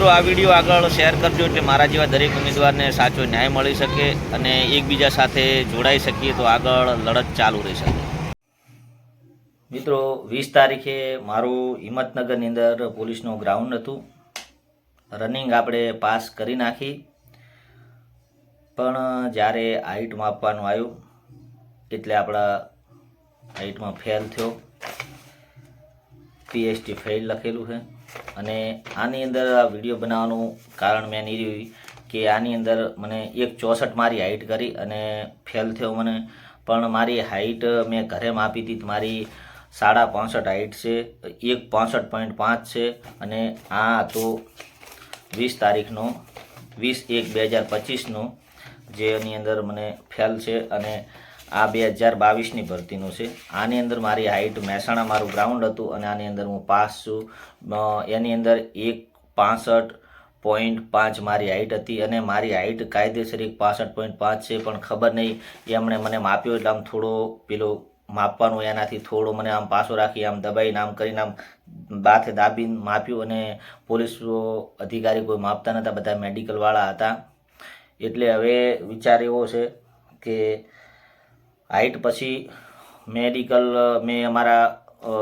મિત્રો, આ વીડિયો આગળ શેર કરજો એટલે મારા જેવા દરેક ઉમેદવારને સાચો ન્યાય મળી શકે અને એકબીજા સાથે જોડાઈ શકીએ તો આગળ લડત ચાલુ રહી શકે. મિત્રો, વીસ તારીખે મારું હિંમતનગરની અંદર પોલીસનું ગ્રાઉન્ડ હતું. રનિંગ આપણે પાસ કરી નાખી. પણ જ્યારે હાઈટ માપવાનું આવ્યું, એટલે આપણા હાઈટમાં ફેલ થયો. પીએચડી ફેલ લખેલું છે. અને આની અંદર આ વીડિયો બનાવવાનું કારણ મેં નહીં રહ્યું કે આની અંદર મને એક ચોસઠ મારી હાઇટ કરી અને ફેલ થયો મને. પણ મારી હાઇટ મેં ઘરે માપી હતી, મારી સાડા પાંસઠ હાઇટ છે, એક પાસઠ પોઈન્ટ પાંચ છે અને આ તો વીસ તારીખનો, વીસ એક બે હજાર પચીસનો, જેની અંદર મને ફેલ છે અને આ બે હજાર બાવીસની ભરતીનું છે. આની અંદર મારી હાઇટ મહેસાણા મારું ગ્રાઉન્ડ હતું અને આની અંદર હું પાસ છું. એની અંદર એક પાસઠ પોઈન્ટ પાંચ મારી હાઇટ હતી અને મારી હાઇટ કાયદેસર એક પાસઠ પોઈન્ટ પાંચ છે, પણ ખબર નહીં. એમણે મને માપ્યો એટલે આમ થોડો પેલો માપવાનું એનાથી થોડો મને આમ પાછો રાખી, આમ દબાઈને, આમ કરીને આમ બાથે દાબીને માપ્યું અને પોલીસ અધિકારી કોઈ માપતા નહોતા બધા મેડિકલવાળા હતા. એટલે હવે વિચાર એવો છે કે હાઈટ પછી મેડિકલ મેં અમારા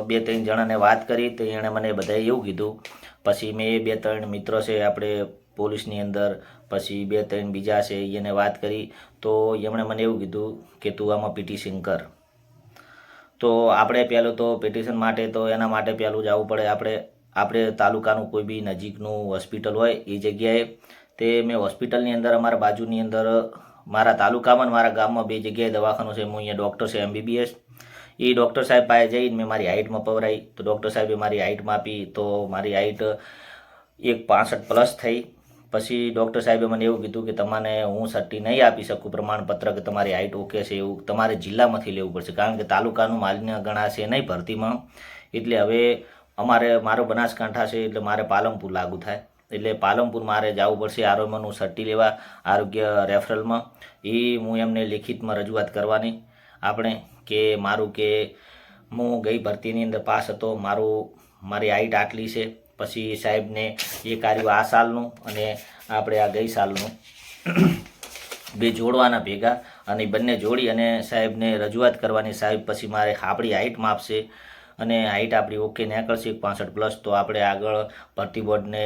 બે ત્રણ જણાને વાત કરી તો એણે મને બધાએ એવું કીધું. પછી મેં બે ત્રણ મિત્ર છે આપણે પોલીસની અંદર, પછી બે ત્રણ બીજા છે એને વાત કરી તો એમણે મને એવું કીધું કે તું આમાં પિટિશન કર. તો આપણે પહેલું તો પિટિશન માટે તો એના માટે પહેલું જવું પડે. આપણે આપણે તાલુકાનું કોઈ બી નજીકનું હોસ્પિટલ હોય એ જગ્યાએ, તે મેં હોસ્પિટલની અંદર, અમારા બાજુની અંદર મારા તાલુકામાં મારા ગામમાં બે જગ્યાએ દવાખાનું છે. હું અહીંયા ડૉક્ટર છે એમબીબીએસ એ ડૉક્ટર સાહેબ પાસે જઈને મેં મારી હાઇટમાં પવરાઈ. તો ડૉક્ટર સાહેબે મારી હાઇટ માપી તો મારી હાઇટ એક પાસઠ પ્લસ થઈ. પછી ડૉક્ટર સાહેબે મને એવું કીધું કે તમને હું સટ્ટી નહીં આપી શકું પ્રમાણપત્ર કે તમારી હાઇટ ઓકે છે એવું તમારે જિલ્લામાંથી લેવું પડશે. કારણ કે તાલુકાનું માન્ય ગણાશે નહીં ભરતીમાં. એટલે હવે અમારે, મારો બનાસકાંઠા છે એટલે મારે પાલનપુર લાગુ થાય. એટલે પાલનપુર મારે જવું પડશે આરોગ્યનું સટ્ટી લેવા આરોગ્ય રેફરલમાં. એ હું એમને લેખિતમાં રજૂઆત કરવાની. આપણે કે મારું કે હું ગઈ ભરતીની અંદર પાસ હતો, મારું, મારી હાઈટ આટલી છે. પછી સાહેબને એ કાર્ય આ સાલનું અને આપણે આ ગઈ સાલનું. બે જોડવાના ભેગા અને બંને જોડી અને સાહેબને રજૂઆત કરવાની. સાહેબ પછી મારે આપણી હાઈટ માપશે અને હાઈટ આપણી ઓકે નીકળશે પાસઠ પ્લસ. તો આપણે આગળ ભરતી બોર્ડને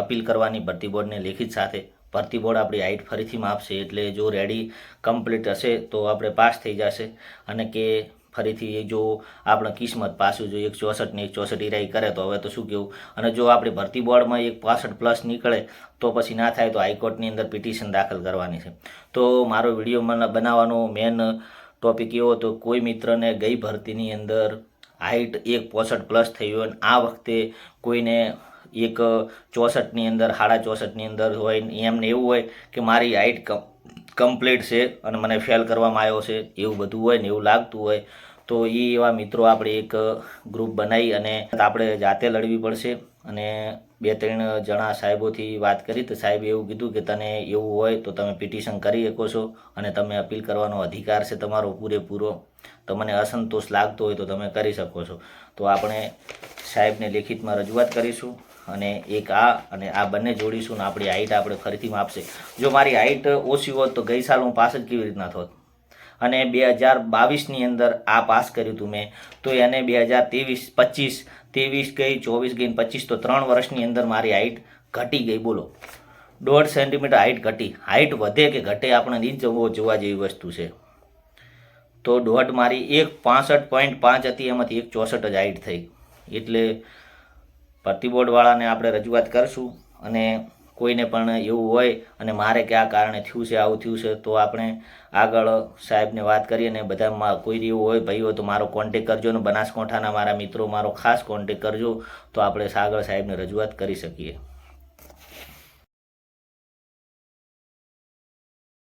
અપીલ કરવાની ભરતી બોર્ડને લેખિત સાથે. ભરતી બોર્ડ આપણી હાઈટ ફરીથી માપશે એટલે જો રેડી કમ્પ્લીટ હશે તો આપણે પાસ થઈ જશે. અને કે ફરીથી એ જો આપણે કિસ્મત પાછું જો એક ચોસઠ ને એક ચોસઠ ઈરાઈ કરે તો હવે તો શું કહેવું અને જો આપણે ભરતી બોર્ડમાં એક પાસઠ પ્લસ નીકળે તો પછી ના થાય તો હાઈકોર્ટની અંદર પિટિશન દાખલ કરવાની છે. તો મારો વીડિયો મને બનાવવાનો મેન ટોપિક એવો હતો, કોઈ મિત્રને ગઈ ભરતીની અંદર હાઈટ એક પોસઠ પ્લસ થઈ હોય અને આ વખતે કોઈને એક ચોસઠની અંદર, સાડા ચોસઠની અંદર હોય એમને એવું હોય કે મારી હાઈટ કમ્પ્લીટ છે અને મને ફેલ કરવામાં આવ્યો છે, એવું બધું હોય ને એવું લાગતું હોય, તો એ એવા મિત્રો આપણે એક ગ્રુપ બનાવી અને આપણે જાતે લડવી પડશે અને બે, ત્રણ જણા સાહેબોથી વાત કરી તો સાહેબે એવું કીધું કે તને એવું હોય તો તમે પિટિશન કરી શકો છો અને તમે અપીલ કરવાનો અધિકાર છે તમારો પૂરેપૂરો. તમને અસંતોષ લાગતો હોય તો તમે કરી શકો છો. તો આપણે સાહેબને લેખિતમાં રજૂઆત કરીશું અને એક આ અને આ બંને જોડીશું ને આપણી હાઈટ આપણે ફરીથી માપશે. જો મારી હાઈટ ઓછી હોત તો ગઈ સાલ હું પાસ જ કેવી રીતના થોત? અને બે હજાર બાવીસની અંદર આ પાસ કર્યું હતું મેં, તો એને બે હજાર ત્રેવીસ, પચીસ ત્રેવીસ ગઈ, ચોવીસ ગઈ પચીસ, તો ત્રણ વર્ષની અંદર મારી હાઈટ ઘટી ગઈ, બોલો. દોઢ સેન્ટીમીટર હાઈટ ઘટી. હાઈટ વધે કે ઘટે આપણે નહીં જવો જોવા જેવી વસ્તુ છે. તો દોઢ મારી એક પાસઠ પોઈન્ટ પાંચ હતી, એમાંથી એક ચોસઠ જ હાઈટ થઈ. એટલે ભરતી બોર્ડવાળાને આપણે રજૂઆત કરશું અને કોઈને પણ એવું હોય અને મારે કે આ કારણે થયું છે, આવું થયું છે, તો આપણે આગળ સાહેબને વાત કરીએ અને બધામાં કોઈ એવું હોય ભાઈ હોય તો મારો કોન્ટેક કરજો ને બનાસકાંઠાના મારા મિત્રો, મારો ખાસ કોન્ટેક કરજો, તો આપણે આગળ સાહેબને રજૂઆત કરી શકીએ.